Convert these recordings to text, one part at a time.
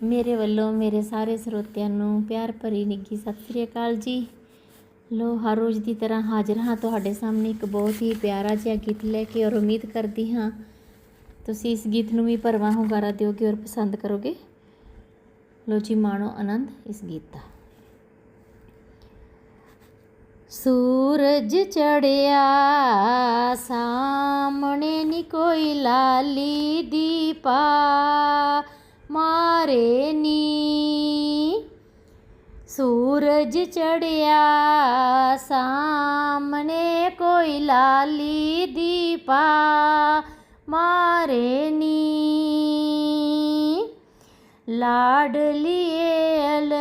ਮੇਰੇ ਵੱਲੋਂ, ਮੇਰੇ ਸਾਰੇ ਸਰੋਤਿਆਂ ਨੂੰ ਪਿਆਰ ਭਰੀ ਨਿੱਘੀ ਸਤਿ ਸ੍ਰੀ ਅਕਾਲ ਜੀ। ਲੋ, ਹਰ ਰੋਜ਼ ਦੀ ਤਰ੍ਹਾਂ ਹਾਜ਼ਰ ਹਾਂ ਤੁਹਾਡੇ ਸਾਹਮਣੇ ਇੱਕ ਬਹੁਤ ਹੀ ਪਿਆਰਾ ਜਿਹਾ ਗੀਤ ਲੈ ਕੇ ਔਰ ਉਮੀਦ ਕਰਦੀ ਹਾਂ ਤੁਸੀਂ ਇਸ ਗੀਤ ਨੂੰ ਵੀ ਭਰਵਾਂ ਹੁੰਗਾਰਾ ਦਿਓਗੇ ਔਰ ਪਸੰਦ ਕਰੋਗੇ। ਲੋ ਜੀ, ਮਾਣੋ ਆਨੰਦ ਇਸ ਗੀਤ ਦਾ। ਸੂਰਜ ਚੜਿਆ, ਸਾਹਮਣੇ ਨੀ ਕੋਈ ਲਾਲੀ ਦੀਪਾ। ਮਾਰੇ ਨੀ। ਸੂਰਜ ਚੜਿਆ ਸਾਹਮਣੇ ਕੋਈ ਲਾਲੀ ਦੀਪਾ ਮਾਰੇ ਨੀ। ਲਾਡਲੀਏ ਅਲ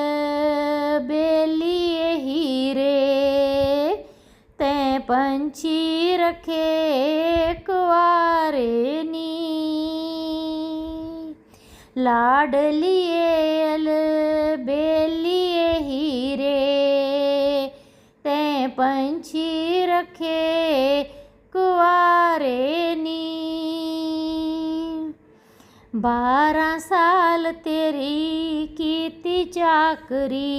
ਬੇਲੀਏ ਹੀਰੇ, ਤੈ ਪੰਛੀ ਰਖੇ ਕੁਆਰੇ ਨੀ। ਲਾਡਲੀਏ ਅਲ, ਬੇਲੀਏ ਹੀਰੇ। ਤੈ ਪੰਛੀ ਰਖੇ ਕੁਆਰੇ ਨੀ। ਬਾਰਾਂ ਸਾਲ ਤੇਰੀ ਕੀਤੀ ਚਾਕਰੀ।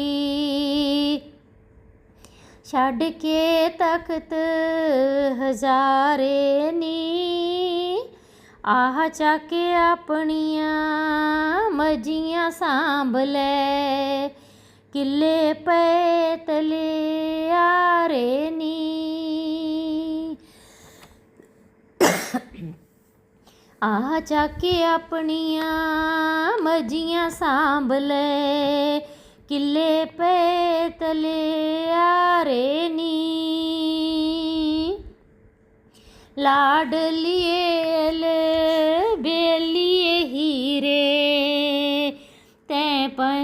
ਛੱਡ ਕੇ ਤਖਤ ਹਜ਼ਾਰੇ ਨੀ। ਆਹ ਚੱਕੇ ਆਪਣੀਆਂ ਮਜੀਆਂ ਸਾਂਭ ਲੈ। ਕਿੱਲੇ ਪਏ ਤਲੇ ਆਰੇ ਨੀ। ਆਹ ਚੱਕੇ ਆਪਣੀਆਂ ਮਜੀਆਂ ਸਾਂਭ ਲੈ। ਕਿੱਲੇ ਪਏ ਤਲੇ ਆਰੇ ਨੀ। ਲਾਡਲੀਏ ਲੈ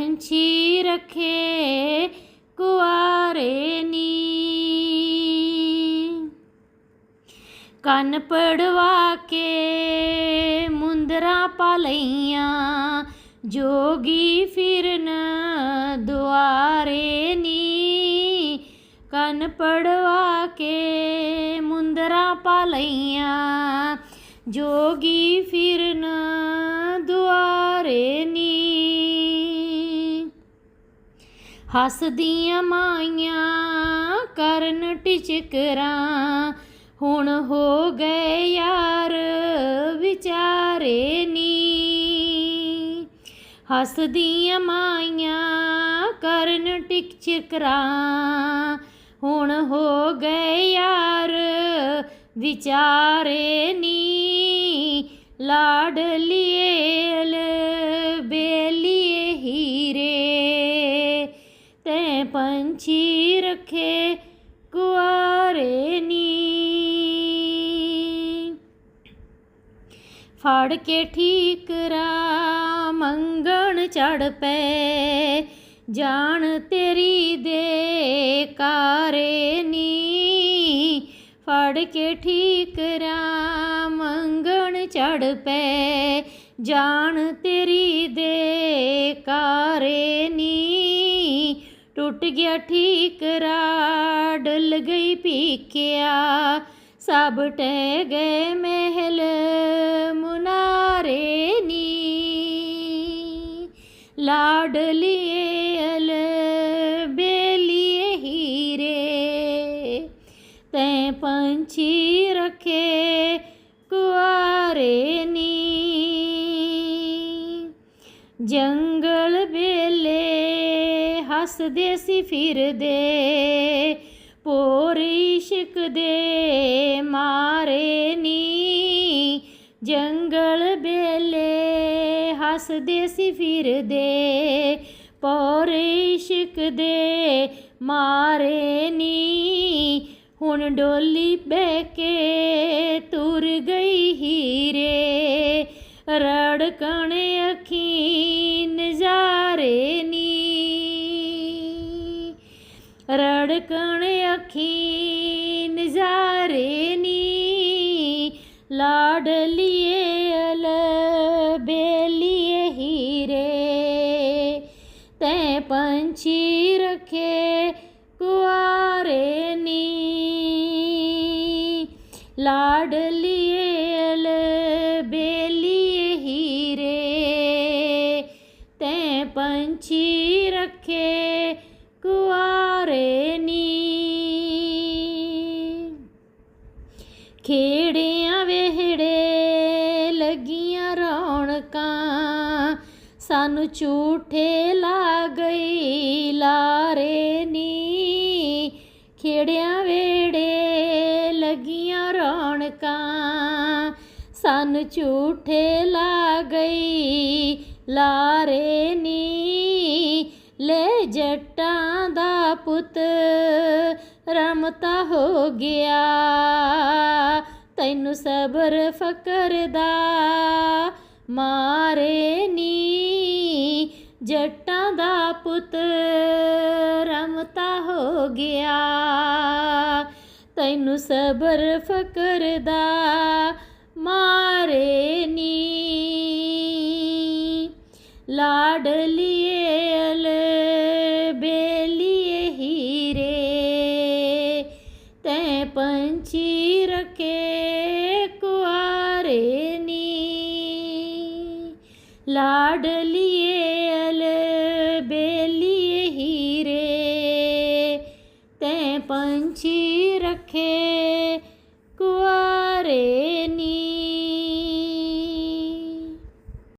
ਪੰਛੀ ਰਖੇ ਕੁਆਰੇ ਨੀ। ਕੰਨ ਪੜਵਾ ਕੇ ਮੁੰਦਰਾ ਪਾ ਲਈਆਂ, ਜੋਗੀ ਫਿਰਨ ਦੁਆਰੇ ਨੀ। ਕੰਨ ਪੜਵਾ ਕੇ ਮੁੰਦਰਾ ਪਾ ਲਈਆਂ, ਜੋਗੀ ਫਿਰਨ ਹੱਸਦੀਆਂ ਮਾਈਆਂ ਕਰਨ ਟਿਚਕਰਾਂ। ਹੁਣ ਹੋ ਗਏ ਯਾਰ ਵਿਚਾਰੇ ਨੀ। ਹੱਸਦੀਆਂ ਮਾਈਆਂ ਕਰਨ ਟਿਚਕਰਾਂ। ਹੁਣ ਹੋ ਗਏ ਯਾਰ ਵਿਚਾਰੇ ਨੀ। ਲਾਡਲੀਏ ਲ ਪੰਛੀ ਰਖੇ ਕੁਆਰੇ ਨੀ। ਫੜ ਕੇ ਠੀਕਰਾ ਮੰਗਣ ਚੜ ਪੈ ਜਾਣ ਤੇਰੀ ਦੇ ਕਾਰੇ ਨੀ। ਫੜ ਕੇ ਠੀਕਰਾ ਮੰਗਣ ਚੜ ਪੈ ਜਾਣ ਤੇਰੀ ਦੇ ਕਾਰੇ ਨੀ। ਟੁੱਟ ਗਿਆ ਠੀਕਰਾ ਡੁੱਲ ਗਈ ਪੀਕਿਆ ਸਭ ਟਹਿ ਗਏ ਮਹਿਲ ਮੁਨਾਰੇ ਨੀ। ਲਾਡਲੀਏ ਅਲ, ਬੇਲੀਏ ਹੀਰੇ। ਤੈ ਪੰਛੀ ਰਖੇ ਹੱਸਦੇ ਸੀ, ਫਿਰਦੇ। ਪੋਰ ਇਸ਼ਕ ਦੇ ਮਾਰੇ ਨੀ। ਜੰਗਲ ਬੇਲੇ ਹੱਸਦੇ ਸੀ, ਫਿਰਦੇ। ਪੋਰ ਇਸ਼ਕ ਦੇ ਮਾਰੇ ਨੀ। ਹੁਣ ਡੋਲੀ ਬਹਿ ਕੇ ਤੁਰ ਗਈ ਹੀਰੇ। ਰੜਕਣ ਅੱਖੀ ਨਜ਼ਾਰੇ ਨੀ। ਰੜਕਣ ਅੱਖੀ ਨਜ਼ਾਰੇ ਨੀ। ਲਾਡਲੀਏ ਅਲ ਬੇਲੀਏ ਹੀਰੇ। ਤੈ ਪੰਛੀ ਰਖੇ ਕੁਆਰੇ ਸਾਨੂੰ ਝੂਠੇ ਲਾ ਗਈ ਲਾਰੇ ਨੀ। ਖੇੜਿਆਂ ਵੇੜੇ ਲੱਗੀਆਂ ਰੌਣਕਾਂ, ਸਾਨੂੰ ਝੂਠੇ ਲਾ ਗਈ ਲਾਰੇ ਨੀ। ਲੈ ਜੱਟਾਂ ਦਾ ਪੁੱਤ ਰਮਤਾ ਹੋ ਗਿਆ, ਤੈਨੂੰ ਸਬਰ ਫਕਰ ਦਾ। ਮਾਰੇ ਨੀ ਜੱਟਾਂ ਦਾ ਪੁੱਤ ਰਮਤਾ ਹੋ ਗਿਆ। ਤੈਨੂੰ ਸਬਰ ਫਕਰ ਦਾ ਮਾਰੇ ਨੀ। ਲਾਡਲੀਏ ਅਲ ਲਾਡਲੀਏ